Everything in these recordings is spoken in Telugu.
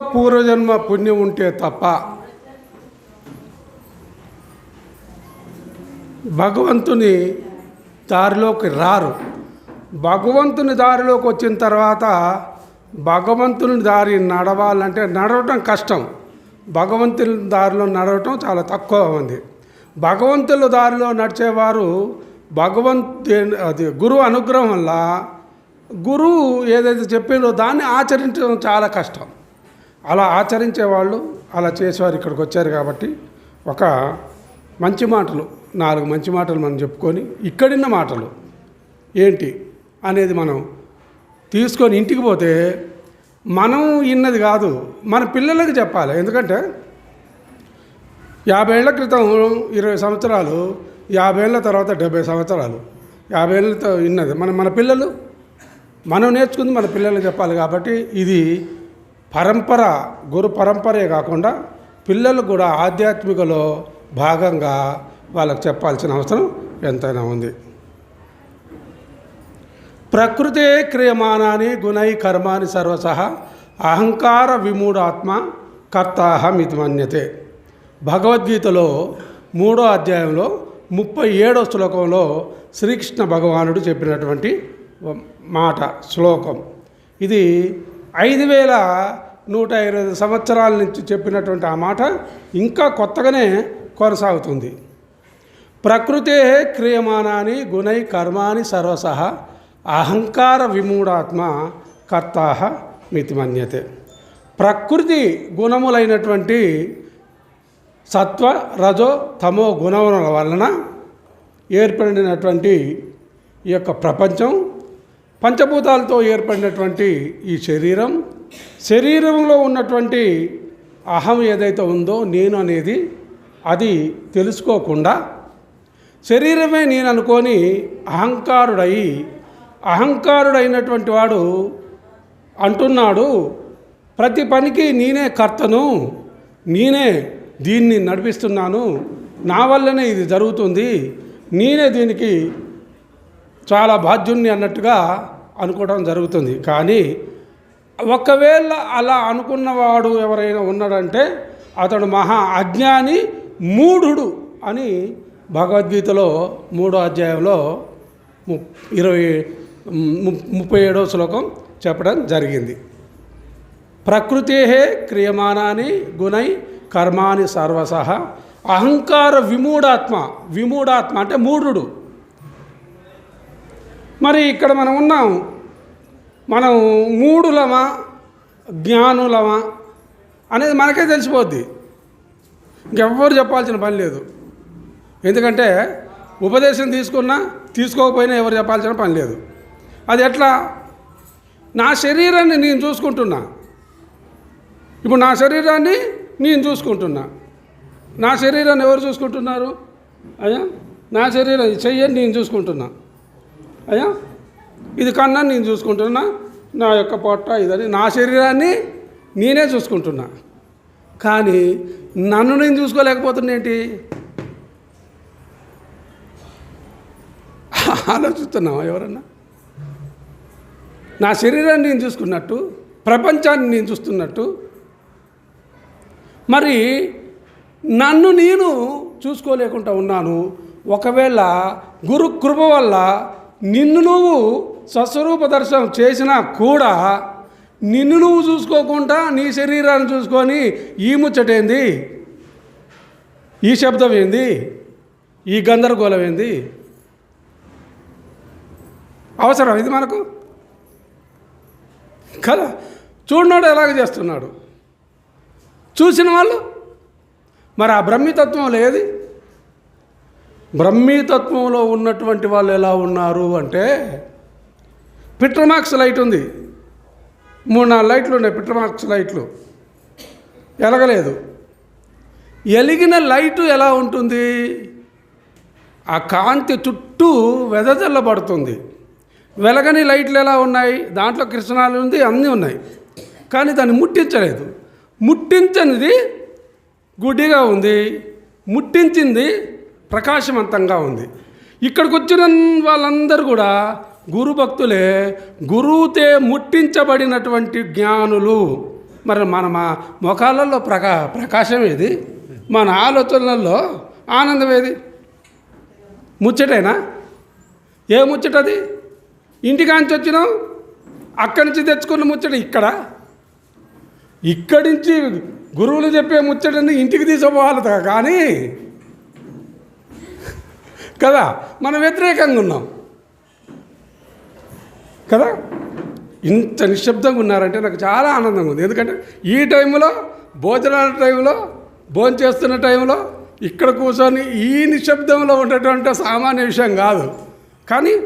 పూర్వజన్మ పుణ్యం ఉంటే తప్ప భగవంతుని దారిలోకి రారు. భగవంతుని దారిలోకి వచ్చిన తర్వాత భగవంతుని దారి నడవాలంటే నడవటం కష్టం. భగవంతుని దారిలో నడవటం చాలా తక్కువ ఉంది. భగవంతుల దారిలో నడిచేవారు భగవంతు అది గురువు అనుగ్రహం వల్ల గురువు ఏదైతే చెప్పిందో దాన్ని ఆచరించడం చాలా కష్టం. అలా ఆచరించే వాళ్ళు అలా చేసేవారు ఇక్కడికి వచ్చారు కాబట్టి ఒక మంచి మాటలు నాలుగు మంచి మాటలు మనం చెప్పుకొని ఇక్కడిన్న మాటలు ఏంటి అనేది మనం తీసుకొని ఇంటికి పోతే మనం ఇన్నది కాదు మన పిల్లలకు చెప్పాలి. ఎందుకంటే యాభై ఏళ్ళ క్రితం ఇరవై సంవత్సరాలు యాభై ఏళ్ళ తర్వాత డెబ్బై సంవత్సరాలు యాభై ఏళ్ళతో ఇన్నది. మన మన పిల్లలు మనం నేర్చుకుంది మన పిల్లలకు చెప్పాలి కాబట్టి ఇది పరంపర గురు పరంపరే కాకుండా పిల్లలు కూడా ఆధ్యాత్మికలో భాగంగా వాళ్ళకు చెప్పాల్సిన అవసరం ఎంతైనా ఉంది. ప్రకృతే క్రియమాణాన్ని గుణై కర్మాని సర్వసహ అహంకార విమూఢాత్మ కర్తాహమితి మన్యతే. భగవద్గీతలో మూడో అధ్యాయంలో ముప్పై ఏడో శ్లోకంలో శ్రీకృష్ణ భగవానుడు చెప్పినటువంటి మాట శ్లోకం. ఇది ఐదు వేల నూట ఇరవై సంవత్సరాల నుంచి చెప్పినటువంటి ఆ మాట ఇంకా కొత్తగానే కొనసాగుతుంది. ప్రకృతే క్రియమానాని గుణై కర్మాని సర్వసహ అహంకార విమూఢాత్మ కర్తాహ మితిమన్యతే ప్రకృతి గుణములైనటువంటి సత్వ రజో తమో గుణముల వలన ఏర్పడినటువంటి ఈ యొక్క ప్రపంచం పంచభూతాలతో ఏర్పడినటువంటి ఈ శరీరం శరీరంలో ఉన్నటువంటి అహం ఏదైతే ఉందో నేను అనేది అది తెలుసుకోకుండా శరీరమే నేను అనుకొని అహంకారుడై అహంకారుడైనటువంటి వాడు అంటున్నాడు ప్రతి పనికి నేనే కర్తను నేనే దీన్ని నడిపిస్తున్నాను నా వల్లనే ఇది జరుగుతుంది నేనే దీనికి చాలా బాధ్యుణ్ణి అన్నట్టుగా అనుకోవడం జరుగుతుంది. కానీ ఒకవేళ అలా అనుకున్నవాడు ఎవరైనా ఉన్నాడంటే అతడు మహా అజ్ఞాని మూఢుడు అని భగవద్గీతలో మూడో అధ్యాయంలో ము ఇరవై ము- ముప్పై ఏడో శ్లోకం చెప్పడం జరిగింది. ప్రకృతే క్రియమాణాన్ని గుణై కర్మాని సర్వసహ. అహంకార విమూఢాత్మ విమూఢాత్మ అంటే మూఢుడు. మరి ఇక్కడ మనం ఉన్నాం. మనం మూడులమా జ్ఞానులమా? అనేది మనకే తెలిసిపోద్ది. ఇంకెవ్వరు చెప్పాల్సిన పని లేదు. ఎందుకంటే ఉపదేశం తీసుకున్నా తీసుకోకపోయినా ఎవరు చెప్పాల్సిన పని లేదు. అది ఎట్లా? నా శరీరాన్ని నేను చూసుకుంటున్నా. ఇప్పుడు నా శరీరాన్ని నేను చూసుకుంటున్నా. నా శరీరాన్ని ఎవరు చూసుకుంటున్నారు? అయ్యా నా శరీరం చెయ్యని నేను చూసుకుంటున్నా. అయ్యా ఇది కన్నా నేను చూసుకుంటున్నా నా యొక్క పొట్ట ఇదని నా శరీరాన్ని నేనే చూసుకుంటున్నా. కానీ నన్ను నేను చూసుకోలేకపోతున్నా ఏంటి? ఆలోచిస్తున్నావా ఎవరన్నా? నా శరీరాన్ని నేను చూసుకున్నట్టు ప్రపంచాన్ని నేను చూస్తున్నట్టు మరి నన్ను నేను చూసుకోలేకుండా ఉన్నాను. ఒకవేళ గురు కృప వల్ల నిన్ను నువ్వు స్వస్వరూప దర్శనం చేసినా కూడా నిన్ను నువ్వు చూసుకోకుండా నీ శరీరాన్ని చూసుకొని ఈ ముచ్చటేంది ఈ శబ్దం ఏంది? ఈ గందరగోళం ఏంది? అవసరం ఇది మనకు? కదా? చూడనాడు ఎలాగ చేస్తున్నాడు? చూసిన వాళ్ళు? మరి ఆ బ్రహ్మీతత్వం ఏది? బ్రహ్మీతత్వంలో ఉన్నటువంటి వాళ్ళు ఎలా ఉన్నారు అంటే పిట్రమాక్స్ లైట్ ఉంది. మూడు నాలుగు లైట్లు ఉన్నాయి పిట్రమాక్స్ లైట్లు. ఎలగలేదు. ఎలిగిన లైటు ఎలా ఉంటుంది? ఆ కాంతి చుట్టూ వెదజల్లబడుతుంది. వెలగని లైట్లు ఎలా ఉన్నాయి? దాంట్లో కృష్ణాలు ఉంది అన్నీ ఉన్నాయి. కానీ దాన్ని ముట్టించలేదు. ముట్టించనిది గుడ్డిగా ఉంది. ముట్టించింది ప్రకాశవంతంగా ఉంది. ఇక్కడికి వచ్చిన వాళ్ళందరూ కూడా గురు భక్తులే గురువుతే ముట్టించబడినటువంటి జ్ఞానులు. మరి మన మా ముఖాలలో ప్రకా ప్రకాశం ఏది? మన ఆలోచనల్లో ఆనందం ఏది? ముచ్చటేనా? ఏ ముచ్చటది ఇంటికాంచి వచ్చినాం అక్కడి నుంచి తెచ్చుకున్న ముచ్చట ఇక్కడ? ఇక్కడి నుంచి గురువులు చెప్పే ముచ్చటని ఇంటికి తీసుకుపోవాలి కానీ కదా మనం వ్యతిరేకంగా ఉన్నాం. కదా? ఇంత నిశ్శబ్దంగా ఉన్నారంటే నాకు చాలా ఆనందంగా ఉంది. ఎందుకంటే ఈ టైంలో భోజనాల టైంలో భోజనం చేస్తున్న టైంలో ఇక్కడ కూర్చొని ఈ నిశ్శబ్దంలో ఉండటం సామాన్య విషయం కాదు. కానీ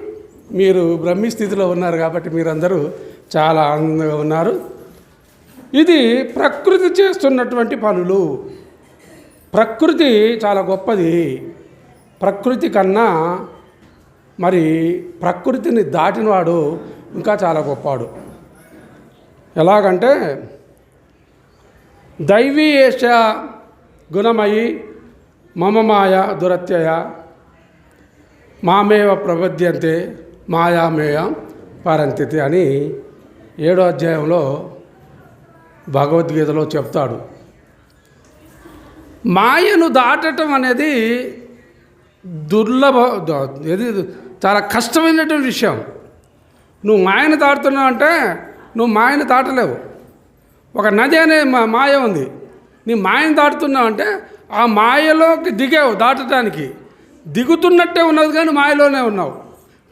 మీరు బ్రహ్మీ స్థితిలో ఉన్నారు కాబట్టి మీరందరూ చాలా ఆనందంగా ఉన్నారు. ఇది ప్రకృతి చేస్తున్నటువంటి పనులు. ప్రకృతి చాలా గొప్పది. ప్రకృతి కన్నా మరి ప్రకృతిని దాటినవాడు ఇంకా చాలా గొప్పవాడు. ఎలాగంటే దైవీ ఏష గుణమయి మమ మాయ దురత్యయ మామేవ ప్రబద్ధ్యంతే మాయామేయ పరంతితి అని ఏడో అధ్యాయంలో భగవద్గీతలో చెప్తాడు. మాయను దాటటం అనేది దుర్లభ ఏది చాలా కష్టమైనటువంటి విషయం. నువ్వు మాయను దాటుతున్నావు అంటే నువ్వు మాయను దాటలేవు. ఒక నది అనే మా- మాయ ఉంది. నీ మాయను దాటుతున్నావు అంటే ఆ మాయలోకి దిగావు దాటడానికి దిగుతున్నట్టే ఉన్నది కానీ మాయలోనే ఉన్నావు.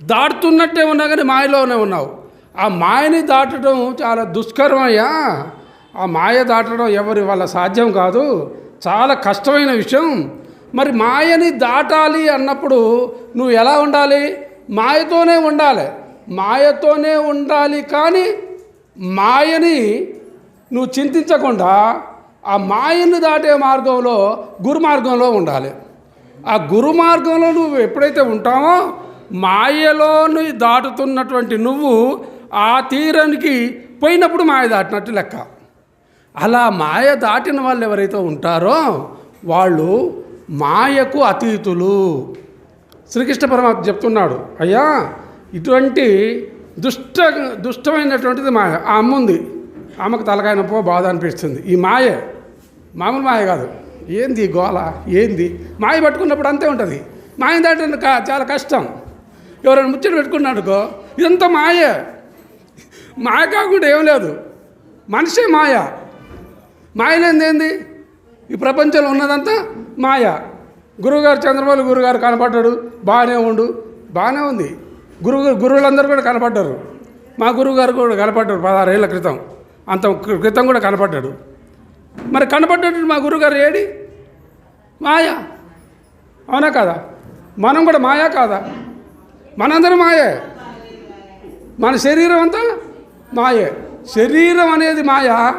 దాటుతున్నట్టే ఉన్నా కానీ మాయలోనే ఉన్నావు. ఆ మాయని దాటడం చాలా దుష్కరమయ్యా ఆ మాయ దాటడం ఎవరి వల్ల సాధ్యం కాదు. చాలా కష్టమైన విషయం. మరి మాయని దాటాలి అన్నప్పుడు నువ్వు ఎలా ఉండాలి? మాయతోనే ఉండాలి. మాయతోనే ఉండాలి కానీ మాయని నువ్వు చింతించకుండా ఆ మాయను దాటే మార్గంలో గురు మార్గంలో ఉండాలి. ఆ గురుమార్గంలో నువ్వు ఎప్పుడైతే ఉంటావో మాయలోని దాటుతున్నటువంటి నువ్వు ఆ తీరానికి పోయినప్పుడు మాయ దాటినట్టు లెక్క. అలా మాయ దాటిన వాళ్ళు ఎవరైతే ఉంటారో వాళ్ళు మాయకు అతీతులు. శ్రీకృష్ణ పరమాత్మ చెప్తున్నాడు అయ్యా ఇటువంటి దుష్ట దుష్టమైనటువంటిది మాయ ఆ అమ్మ ఉంది. ఆమెకు తలకాయ నొప్పో బాధ అనిపిస్తుంది. ఈ మాయ మామూలు మాయ కాదు. ఏంది గోల? ఏంది? మాయ పట్టుకున్నప్పుడు అంతే ఉంటుంది. మాయ దాటం కా- చాలా కష్టం. ఎవరైనా ముచ్చట పెట్టుకున్నాడుకో ఇదంతా మాయ. మాయ కాకుండా ఏం లేదు. మనిషే మాయ. మాయలేంది ఏంది? ఈ ప్రపంచంలో ఉన్నదంతా మాయ. గురువుగారు చంద్రబాబు గురుగారు కనపడ్డాడు బాగానే ఉండు. బాగానే ఉంది. గురువు గురువులందరూ కూడా కనపడ్డారు. మా గురువుగారు కూడా కనపడ్డారు పదహారేళ్ళ క్రితం. అంత క్రితం కూడా కనపడ్డాడు. మరి కనపడ్డాడు మా గురువుగారు ఏడి? మాయ? అవునా కాదా? మనం కూడా మాయా కాదా? మనందరం మాయే. మన శరీరం అంతా మాయే. శరీరం అనేది మాయ.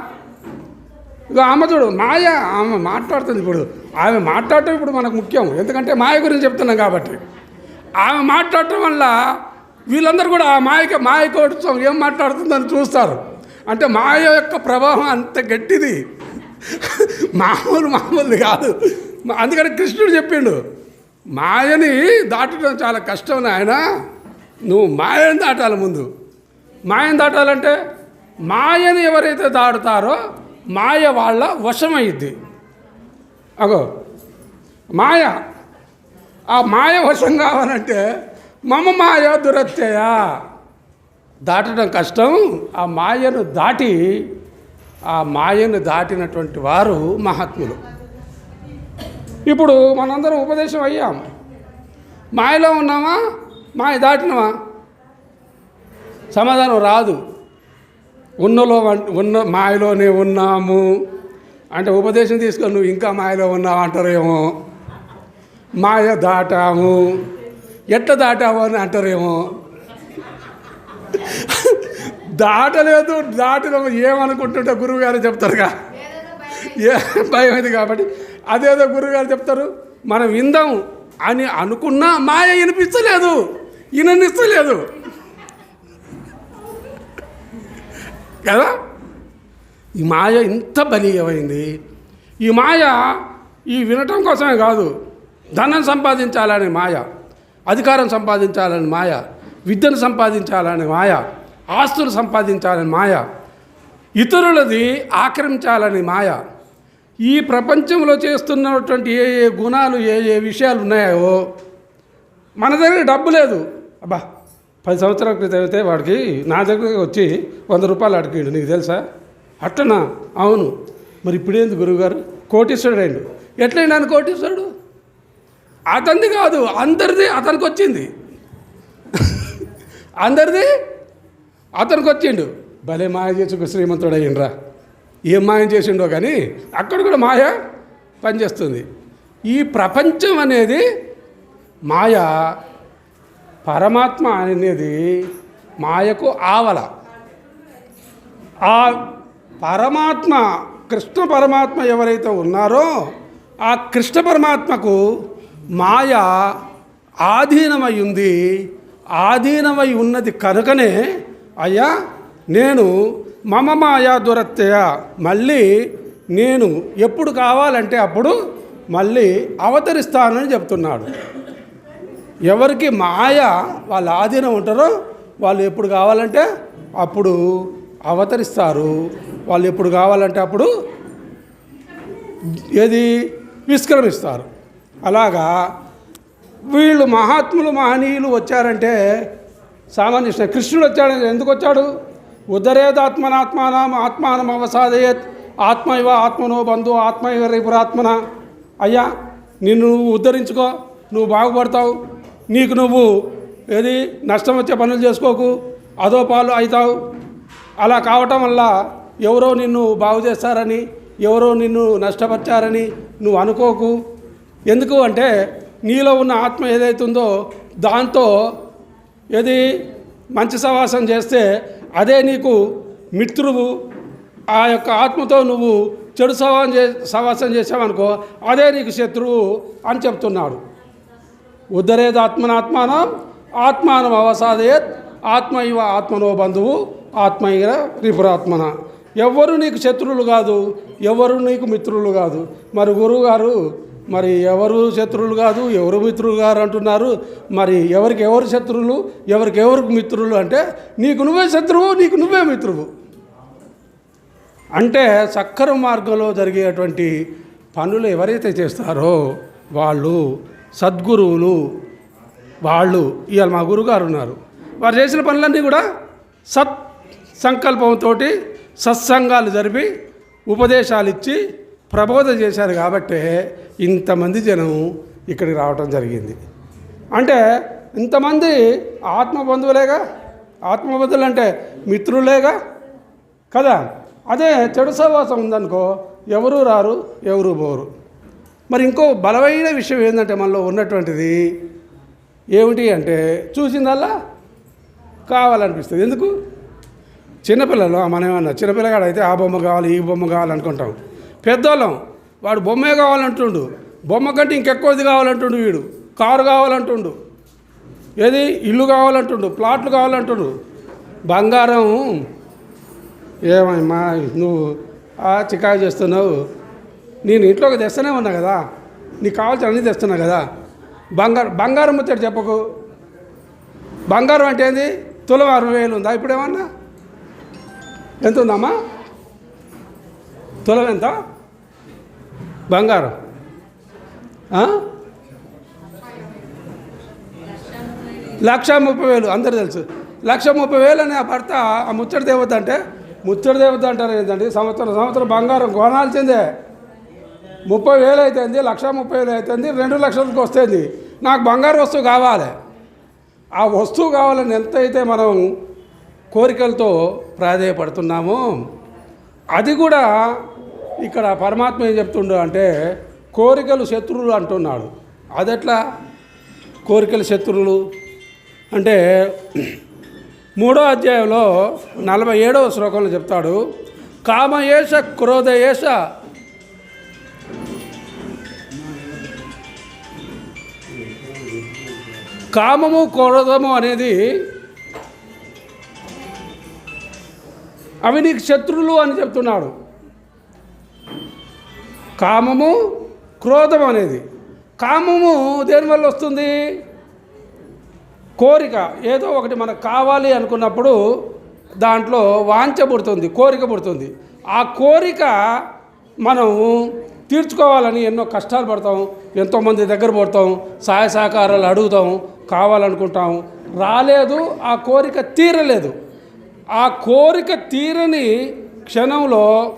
ఇక ఆమె చూడు మాయ. ఆమె మాట్లాడుతుంది ఇప్పుడు. ఆమె మాట్లాడటం ఇప్పుడు మనకు ముఖ్యం. ఎందుకంటే మాయ గురించి చెప్తున్నాం కాబట్టి. ఆమె మాట్లాడటం వల్ల వీళ్ళందరూ కూడా ఆ మాయకి మాయ కోసం ఏం మాట్లాడుతుందని చూస్తారు. అంటే మాయ యొక్క ప్రభావం అంత గట్టిది. మామూలు మామూలు కాదు. అందుకని కృష్ణుడు చెప్పిండు మాయని దాటడం చాలా కష్టం ఆయన నువ్వు మాయని దాటాలి ముందు. మాయని దాటాలంటే మాయని ఎవరైతే దాటుతారో మాయ వాళ్ళ వశమైద్ది. అగో మాయ. ఆ మాయ వశం కావాలంటే మమ మాయ దురత్యయ. దాటడం కష్టం. ఆ మాయను దాటి ఆ మాయను దాటినటువంటి వారు మహాత్ములు. ఇప్పుడు మనందరం ఉపదేశం అయ్యాం. మాయలో ఉన్నామా? మాయ దాటినవా సమాధానం రాదు. ఉన్నలో ఉన్న మాయలోనే ఉన్నాము. అంటే ఉపదేశం తీసుకొని నువ్వు ఇంకా మాయలో ఉన్నావు? అంటారేమో. మాయ దాటాము. ఎట్లా దాటాము అని అంటారేమో. దాటలేదు దాటిన ఏమనుకుంటుంటే గురువుగారు చెప్తారుగా. ఏ భయం ఇది కాబట్టి. అదేదో గురువుగారు చెప్తారు. మనం విందాం అని అనుకున్నా మాయ వినిపించలేదు విననిస్తలేదు. కదా? ఈ మాయ ఇంత బలీయమైంది. ఈ మాయ ఈ వినటం కోసమే కాదు ధనం సంపాదించాలని మాయ అధికారం సంపాదించాలని మాయ విద్యను సంపాదించాలని మాయ ఆస్తులు సంపాదించాలని మాయ ఇతరులది ఆక్రమించాలని మాయ. ఈ ప్రపంచంలో చేస్తున్నటువంటి ఏ ఏ గుణాలు ఏ ఏ విషయాలు ఉన్నాయో మన దగ్గర డబ్బు లేదు. అబ్బా పది సంవత్సరాల క్రితం అయితే వాడికి నా దగ్గరకు వచ్చి వంద రూపాయలు అడిగిండు నీకు తెలుసా? అట్టనా? అవును. మరి ఇప్పుడేంది గురువుగారు? కోటీశ్వరుడు అయిండు ఎట్లయినా ఆయన కోటీశ్వరుడు? అతనిది కాదు అందరిది అతనికి వచ్చింది అందరిది అతనికి వచ్చిండు భలే మాయ చేసి శ్రీమంతుడు అయ్యిండ్రా ఏం మాయం చేసిండో కానీ అక్కడ కూడా మాయ పనిచేస్తుంది. ఈ ప్రపంచం అనేది మాయ పరమాత్మ అనేది మాయకు ఆవల. ఆ పరమాత్మ కృష్ణ పరమాత్మ ఎవరైతే ఉన్నారో ఆ కృష్ణ పరమాత్మకు మాయ ఆధీనమై ఉంది. ఆధీనమై ఉన్నది కనుకనే అయ్యా నేను మమ మాయా దురత్తయ మళ్ళీ నేను ఎప్పుడు కావాలంటే అప్పుడు మళ్ళీ అవతరిస్తానని చెప్తున్నాడు. ఎవరికి మాయ వాళ్ళ ఆధీనం ఉంటారో వాళ్ళు ఎప్పుడు కావాలంటే అప్పుడు అవతరిస్తారు. వాళ్ళు ఎప్పుడు కావాలంటే అప్పుడు ఏది? విస్క్రమిస్తారు అలాగా వీళ్ళు మహాత్ములు మహనీయులు వచ్చారంటే సామాన్య కృష్ణుడు వచ్చాడు ఎందుకు వచ్చాడు? ఉదరేదాత్మనాత్మానం ఆత్మానం అవసాదయత్. ఆత్మ ఇవ ఆత్మనో బంధు ఆత్మ ఇవ రేపురాత్మన అయ్యా నిన్ను నువ్వు ఉద్ధరించుకో నువ్వు బాగుపడతావు. నీకు నువ్వు ఏది? నష్టం వచ్చే పనులు చేసుకోకు. అదో పాలు అవుతావు. అలా కావటం వల్ల ఎవరో నిన్ను బాగు చేస్తారని ఎవరో నిన్ను నష్టపరిచారని నువ్వు అనుకోకు. ఎందుకు అంటే నీలో ఉన్న ఆత్మ ఏదైతుందో దాంతో ఏది మంచి సవాసం చేస్తే అదే నీకు మిత్రువు. ఆ యొక్క ఆత్మతో నువ్వు చెడు సవాసం చే సవాసం చేసావనుకో అదే నీకు శత్రువు అని చెప్తున్నాడు. ఉద్ధరేదాత్మనాత్మానం ఆత్మానం అవసాదేత్ ఆత్మ ఇవ ఆత్మనో బంధువు. ఆత్మయ్య ఇవ రిపురాత్మన ఎవ్వరు నీకు శత్రువులు కాదు ఎవరు నీకు మిత్రులు కాదు. మరి గురువు గారు మరి ఎవరు శత్రువులు కాదు ఎవరు మిత్రులు గారు అంటున్నారు. మరి ఎవరికి ఎవరు శత్రువులు ఎవరికి ఎవరికి మిత్రులు అంటే నీకు నువ్వే శత్రువు నీకు నువ్వే మిత్రువు. అంటే సక్కర మార్గంలో జరిగేటువంటి పనులు ఎవరైతే చేస్తారో వాళ్ళు సద్గురువులు వాళ్ళు ఇవాళ మా గురుగారు ఉన్నారు. వారు చేసిన పనులన్నీ కూడా సత్ సంకల్పంతో సత్సంగాలు జరిపి ఉపదేశాలు ఇచ్చి ప్రబోధ చేశారు కాబట్టే ఇంతమంది జనం ఇక్కడికి రావటం జరిగింది. అంటే ఇంతమంది ఆత్మబంధువులేగా? ఆత్మబంధువులు అంటే మిత్రులేగా? కదా? అదే చెడు సహవాసం ఉందనుకో ఎవరు రారు ఎవరు పోరు. మరి ఇంకో బలమైన విషయం ఏంటంటే మనలో ఉన్నటువంటిది ఏమిటి అంటే చూసిందల్లా? కావాలనిపిస్తుంది. ఎందుకు? చిన్నపిల్లలు మనం ఏమన్నా చిన్నపిల్లగాడు అయితే ఆ బొమ్మ కావాలి ఈ బొమ్మ కావాలనుకుంటాం పెద్దోళ్ళం వాడు బొమ్మే కావాలంటుండు. బొమ్మ కంటే ఇంకెక్కువది కావాలంటుండు వీడు. కారు కావాలంటుండు. ఏది? ఇల్లు కావాలంటుండు ప్లాట్లు కావాలంటుండు. బంగారం ఏమమ్మా నువ్వు ఆ చికాకు చేస్తున్నావు. నేను ఇంట్లోకి తెస్తూనే ఉన్నా కదా. నీకు కావాల్సిన అన్నీ తెస్తున్నా కదా. బంగారం బంగారం ముచ్చట చెప్పకు. బంగారం అంటే ఏంది? తులం అరవై వేలు ఉందా? ఇప్పుడు ఏమన్నా ఎంత ఉందమ్మా? తులం ఎంత? బంగారం. లక్ష ముప్పై వేలు అందరు తెలుసు. లక్ష ముప్పై వేలు అనే ఆ భర్త ఆ ముచ్చట దేవత అంటే ముచ్చట దేవత అంటారు ఏంటంటే సంవత్సరం సంవత్సరం బంగారం కొనాల్సిందే. ముప్పై వేలు అవుతుంది లక్ష ముప్పై వేలు అవుతుంది రెండు లక్షలకు వస్తుంది. నాకు బంగారు వస్తువు కావాలి. ఆ వస్తువు కావాలని ఎంత అయితే మనం కోరికలతో ప్రాధేయపడుతున్నాము. అది కూడా ఇక్కడ పరమాత్మ ఏం చెప్తుండో అంటే కోరికలు శత్రువులు అంటున్నాడు. అదెట్లా? కోరికలు శత్రువులు అంటే మూడో అధ్యాయంలో నలభై ఏడవ శ్లోకంలో చెప్తాడు కామయేష క్రోధయేష కామము క్రోధము అనేది అవి నీకు శత్రువులు అని చెప్తున్నాడు. కామము క్రోధం అనేది. కామము దేనివల్ల వస్తుంది? కోరిక. ఏదో ఒకటి మనకు కావాలి అనుకున్నప్పుడు దాంట్లో వాంఛ పుడుతుంది కోరిక పుడుతుంది. ఆ కోరిక మనం తీర్చుకోవాలని ఎన్నో కష్టాలు పడతాం ఎంతోమంది దగ్గర పడతాం సహాయ సహకారాలు అడుగుతాం కావాలనుకుంటాం. రాలేదు ఆ కోరిక తీరలేదు. ఆ కోరిక తీరని క్షణంలో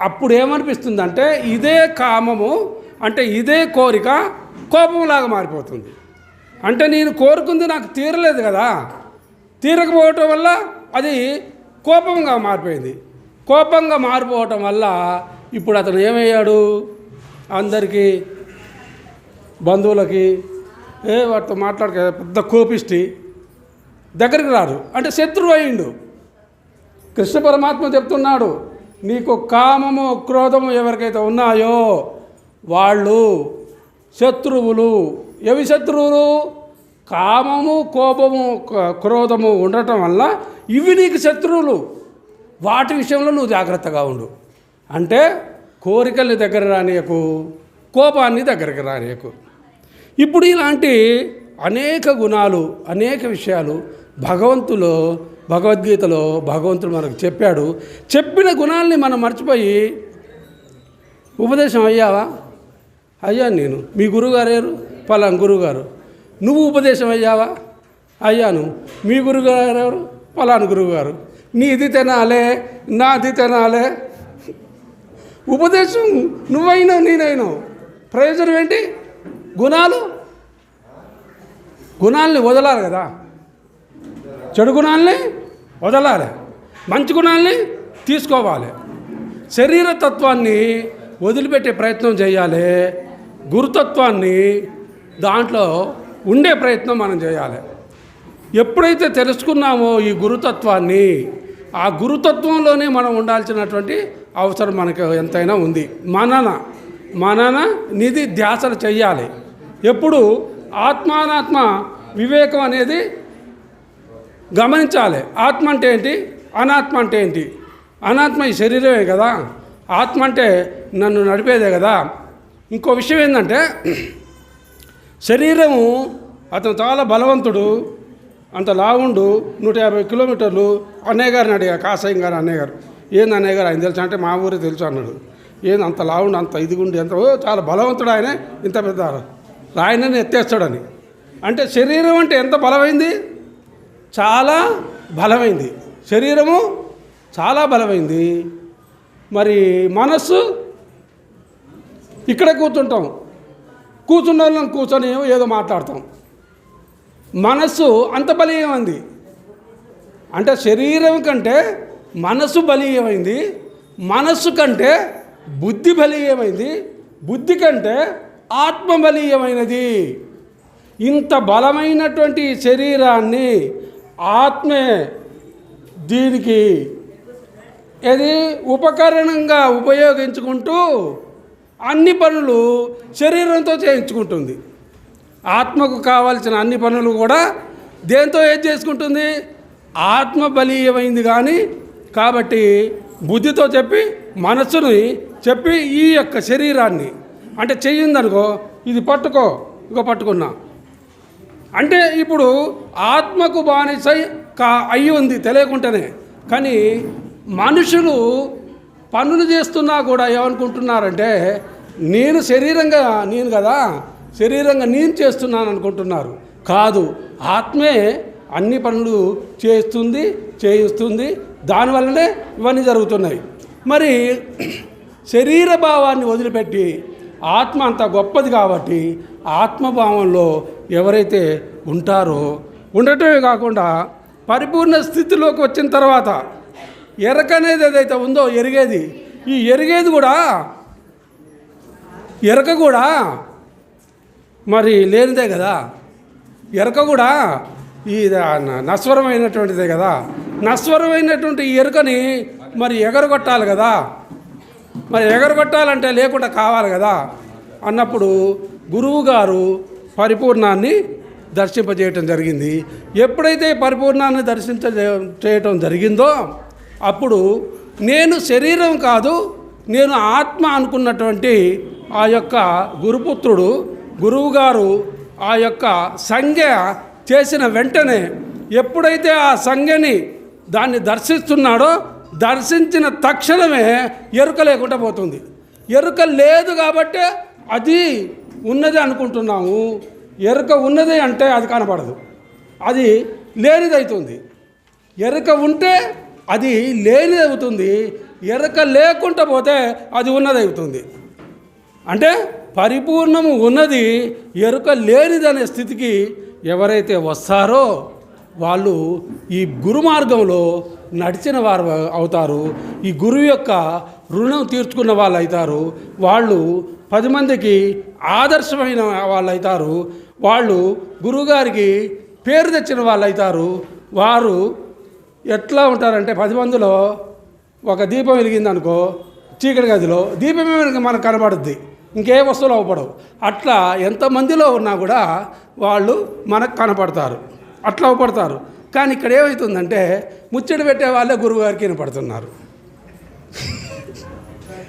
అప్పుడు ఏమనిపిస్తుందంటే ఇదే కామము అంటే ఇదే కోరిక కోపంలాగా మారిపోతుంది. అంటే నేను కోరుకుంది నాకు తీరలేదు కదా. తీరకపోవటం వల్ల అది కోపంగా మారిపోయింది. కోపంగా మారిపోవటం వల్ల ఇప్పుడు అతను ఏమయ్యాడు? అందరికీ బంధువులకి ఏ వాటితో మాట్లాడక పెద్ద కోపిష్టి దగ్గరికి రారు అంటే శత్రువు అయిండు కృష్ణ పరమాత్మ చెప్తున్నాడు నీకు కామము క్రోధము ఎవరికైతే ఉన్నాయో వాళ్ళు శత్రువులు. ఎవి శత్రువులు? కామము కోపము క్రోధము ఉండటం వల్ల ఇవి నీకు శత్రువులు. వాటి విషయంలో నువ్వు జాగ్రత్తగా ఉండు. అంటే కోరికల్ని దగ్గర రానియకు కోపాన్ని దగ్గరికి రానియకు. ఇప్పుడు ఇలాంటి అనేక గుణాలు అనేక విషయాలు భగవంతులో భగవద్గీతలో భగవంతుడు మనకు చెప్పాడు. చెప్పిన గుణాలని మనం మర్చిపోయి ఉపదేశం అయ్యావా? అయ్యాను నేను. మీ గురువుగారు పలాం పలాన్ గురువుగారు నువ్వు ఉపదేశం అయ్యావా? అయ్యాను మీ గురువుగారు ఎవరు? పలాను గురువుగారు నీది తినాలే నాది తినాలే. ఉపదేశం నువ్వైనావు నేనైనావు ప్రయోజనం ఏంటి? గుణాలు? గుణాలని వదలాలి కదా. చెడు గుణాలని వదలాలి. మంచి గుణాలని తీసుకోవాలి. శరీర తత్వాన్ని వదిలిపెట్టే ప్రయత్నం చేయాలి. గురుతత్వాన్ని దాంట్లో ఉండే ప్రయత్నం మనం చేయాలి. ఎప్పుడైతే తెలుసుకున్నామో ఈ గురుతత్వాన్ని ఆ గురుతత్వంలోనే మనం ఉండాల్సినటువంటి అవసరం మనకు ఎంతైనా ఉంది. మనన మనన నిధి ధ్యాసలు చెయ్యాలి ఎప్పుడు ఆత్మానాత్మ వివేకం అనేది గమనించాలి. ఆత్మ అంటే ఏంటి? అనాత్మ అంటే ఏంటి? అనాత్మ ఈ శరీరమే కదా? ఆత్మ అంటే నన్ను నడిపేదే కదా? ఇంకో విషయం ఏంటంటే శరీరము అతను చాలా బలవంతుడు అంత లావుండు నూట యాభై కిలోమీటర్లు అన్నయ్య గారిని అడిగా కాసాయం గారు అన్నయ్య గారు ఏంది అన్నయ్య గారు ఆయన తెలుసు? అంటే మా ఊరే తెలుసు అన్నాడు. ఏంది అంత లావుండు అంత ఇదిగుండి ఎంత చాలా బలవంతుడు ఆయన ఇంత పెద్ద రాయనని ఎత్తేస్తాడని. అంటే శరీరం అంటే ఎంత బలమైంది? చాలా బలమైంది. శరీరము చాలా బలమైంది. మరి మనస్సు ఇక్కడ కూర్చుంటాం. కూర్చున్న వాళ్ళని కూర్చొని ఏదో మాట్లాడతాం. మనస్సు అంత బలీయమైంది. అంటే శరీరం కంటే మనస్సు బలీయమైంది. మనస్సు కంటే బుద్ధి బలీయమైంది. బుద్ధి కంటే ఆత్మ బలీయమైనది. ఇంత బలమైనటువంటి శరీరాన్ని ఆత్మే దీనికి ఇది ఉపకరణంగా ఉపయోగించుకుంటూ అన్ని పనులు శరీరంతో చేయించుకుంటుంది. ఆత్మకు కావాల్సిన అన్ని పనులు కూడా దేంతో ఏం చేసుకుంటుంది? ఆత్మ బలీయమైంది కానీ కాబట్టి బుద్ధితో చెప్పి మనస్సుని చెప్పి ఈ యొక్క శరీరాన్ని. అంటే చెయ్యిందనుకో ఇది పట్టుకో ఇక పట్టుకున్నా. అంటే ఇప్పుడు ఆత్మకు బానిసై కా అయి ఉంది తెలియకుండానే కానీ మనుషులు పనులు చేస్తున్నా కూడా ఏమనుకుంటున్నారంటే నేను శరీరంగా నేను కదా శరీరంగా నేను చేస్తున్నాను అనుకుంటున్నారు. కాదు ఆత్మే అన్ని పనులు చేస్తుంది చేయిస్తుంది దానివల్లనే ఇవన్నీ జరుగుతున్నాయి. మరి శరీర భావాన్ని వదిలిపెట్టి ఆత్మ అంత గొప్పది కాబట్టి ఆత్మభావంలో ఎవరైతే ఉంటారో ఉండటమే కాకుండా పరిపూర్ణ స్థితిలోకి వచ్చిన తర్వాత ఎరకనేది ఏదైతే ఉందో ఎరిగేది ఈ ఎరిగేది కూడా ఎరక కూడా మరి లేనిదే కదా. ఎరక కూడా ఈ న- నశ్వరమైనటువంటిదే కదా. నశ్వరమైనటువంటి ఎరుకని మరి ఎగరగొట్టాలి కదా. మరి ఎగరగొట్టాలంటే లేకుండా కావాలి కదా? అన్నప్పుడు గురువు గారు పరిపూర్ణాన్ని దర్శింపజేయటం జరిగింది. ఎప్పుడైతే పరిపూర్ణాన్ని దర్శించ చేయటం జరిగిందో అప్పుడు నేను శరీరం కాదు నేను ఆత్మ అనుకున్నటువంటి ఆ యొక్క గురుపుత్రుడు గురువుగారు ఆ యొక్క సంజ్ఞ చేసిన వెంటనే ఎప్పుడైతే ఆ సంజ్ఞని దాన్ని దర్శిస్తున్నాడో దర్శించిన తక్షణమే ఎరుక లేకుండా పోతుంది. ఎరుక లేదు కాబట్టి అది ఉన్నది అనుకుంటున్నాము. ఎరుక ఉన్నది అంటే అది కనపడదు. అది లేనిది అవుతుంది ఎరుక ఉంటే అది లేనిది అవుతుంది ఎరుక లేకుండా పోతే అది ఉన్నది అవుతుంది అంటే పరిపూర్ణము ఉన్నది ఎరుక లేనిదనే స్థితికి ఎవరైతే వస్తారో వాళ్ళు ఈ గురు మార్గంలో నడిచిన వారు అవుతారు. ఈ గురువు యొక్క రుణం తీర్చుకున్న వాళ్ళు అవుతారు. వాళ్ళు పది మందికి ఆదర్శమైన వాళ్ళు అవుతారు. వాళ్ళు గురువుగారికి పేరు తెచ్చిన వాళ్ళు అవుతారు. వారు ఎట్లా ఉంటారంటే పది మందిలో ఒక దీపం వెలిగిందనుకో చీకటి గదిలో దీపమే మనకు కనబడుద్ది. ఇంకే వస్తువులు అవ్వబడవు అట్లా ఎంతమందిలో ఉన్నా కూడా వాళ్ళు మనకు కనపడతారు. అట్లా అవపడతారు కానీ ఇక్కడ ఏమవుతుందంటే ముచ్చట పెట్టే వాళ్ళే గురువుగారికి వినపడుతున్నారు.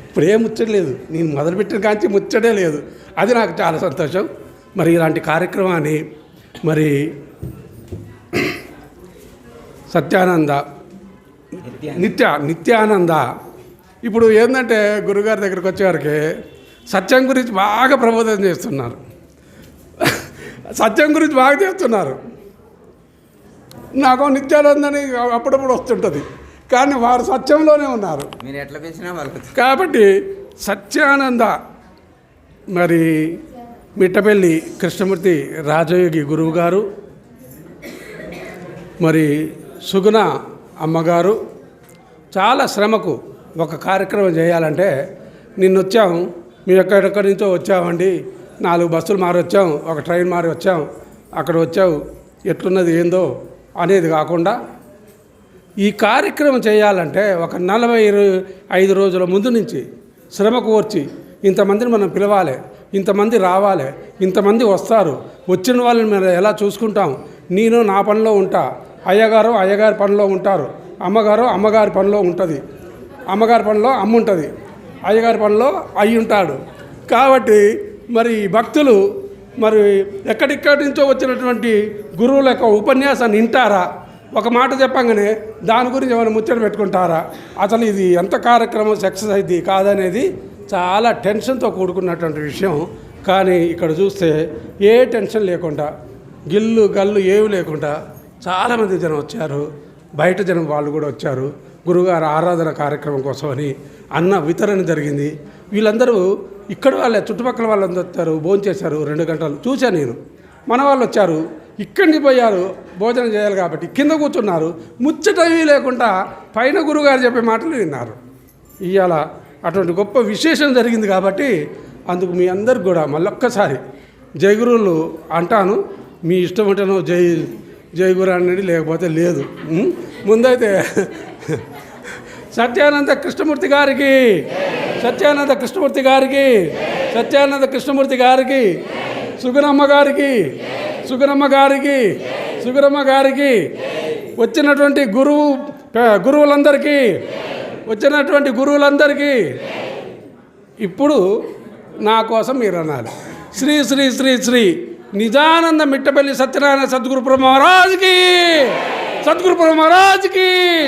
ఇప్పుడు ఏం ముచ్చట లేదు. నేను మొదలుపెట్టిన కాంచి ముచ్చటే లేదు. అది నాకు చాలా సంతోషం. మరి ఇలాంటి కార్యక్రమాన్ని మరి సత్యానంద నిత్య నిత్యానంద. ఇప్పుడు ఏంటంటే గురుగారి దగ్గరికి వచ్చేవారికి సత్యం గురించి బాగా ప్రబోధం చేస్తున్నారు. సత్యం గురించి బాగా చేస్తున్నారు. నాకు నిత్యానందని అప్పుడప్పుడు వస్తుంటుంది. కానీ వారు సత్యంలోనే ఉన్నారు. మీరు ఎట్లా కాబట్టి సత్యానంద మరి మిట్టపల్లి కృష్ణమూర్తి రాజయోగి గురువు గారు మరి సుగుణ అమ్మగారు చాలా శ్రమకు ఒక కార్యక్రమం చేయాలంటే నిన్న వచ్చాం మేము ఎక్కడెక్కడి నుంచో వచ్చామండి. నాలుగు బస్సులు మారి వచ్చాం ఒక ట్రైన్ మారి వచ్చాం అక్కడ వచ్చావు ఎట్లున్నది ఏందో అనేది కాకుండా ఈ కార్యక్రమం చేయాలంటే ఒక నలభై ఐదు రోజుల ముందు నుంచి శ్రమ కోర్చి ఇంతమందిని మనం పిలవాలి ఇంతమంది రావాలి ఇంతమంది వస్తారు వచ్చిన వాళ్ళని మనం ఎలా చూసుకుంటాం? నేను నా పనిలో ఉంటా అయ్యగారు అయ్యగారి పనిలో ఉంటారు అమ్మగారు అమ్మగారి పనిలో ఉంటుంది అమ్మగారి పనిలో అమ్మ ఉంటుంది అయ్యగారి పనిలో అయ్యి ఉంటాడు కాబట్టి మరి భక్తులు మరి ఎక్కడెక్కడి నుంచో వచ్చినటువంటి గురువుల యొక్క ఉపన్యాసాన్ని వింటారా? ఒక మాట చెప్పంగానే దాని గురించి ఏమైనా ముచ్చట పెట్టుకుంటారా? అసలు ఇది ఎంత కార్యక్రమం సక్సెస్ అయింది కాదనేది చాలా టెన్షన్తో కూడుకున్నటువంటి విషయం. కానీ ఇక్కడ చూస్తే ఏ టెన్షన్ లేకుండా గిల్లు గల్లు ఏవి లేకుండా చాలామంది జనం వచ్చారు. బయట జనం వాళ్ళు కూడా వచ్చారు. గురుగారు ఆరాధన కార్యక్రమం కోసమని అన్న వితరణ జరిగింది. వీళ్ళందరూ ఇక్కడ వాళ్ళే చుట్టుపక్కల వాళ్ళందరూ వచ్చారు భోజనం చేశారు రెండు గంటలు. చూశాను నేను. మన వాళ్ళు వచ్చారు ఇక్కడిని పోయారు భోజనం చేయాలి కాబట్టి కింద కూర్చున్నారు. ముచ్చటవి లేకుండా పైన గురుగారు చెప్పే మాటలు విన్నారు. ఇవాళ అటువంటి గొప్ప విశేషం జరిగింది కాబట్టి అందుకు మీ అందరికి కూడా మళ్ళొక్కసారి జై గురువులు అంటాను. మీ ఇష్టం ఉంటేనో జై జై గురు అనేది లేకపోతే లేదు. ముందైతే సత్యానంద కృష్ణమూర్తి గారికి. సత్యానంద కృష్ణమూర్తి గారికి. సత్యానంద కృష్ణమూర్తి గారికి. సుగుణమ్మ గారికి. సుగుణమ్మ గారికి. సుగుణమ్మ గారికి. వచ్చినటువంటి గురువు గురువులందరికీ. వచ్చినటువంటి గురువులందరికీ. ఇప్పుడు నా కోసం మీరు అనాలి. శ్రీ శ్రీ శ్రీ శ్రీ నిజానంద మిట్టపల్లి సత్యనారాయణ సద్గురు ప్రభు మహారాజ్కి. సద్గురు ప్రభు మహారాజ్కి.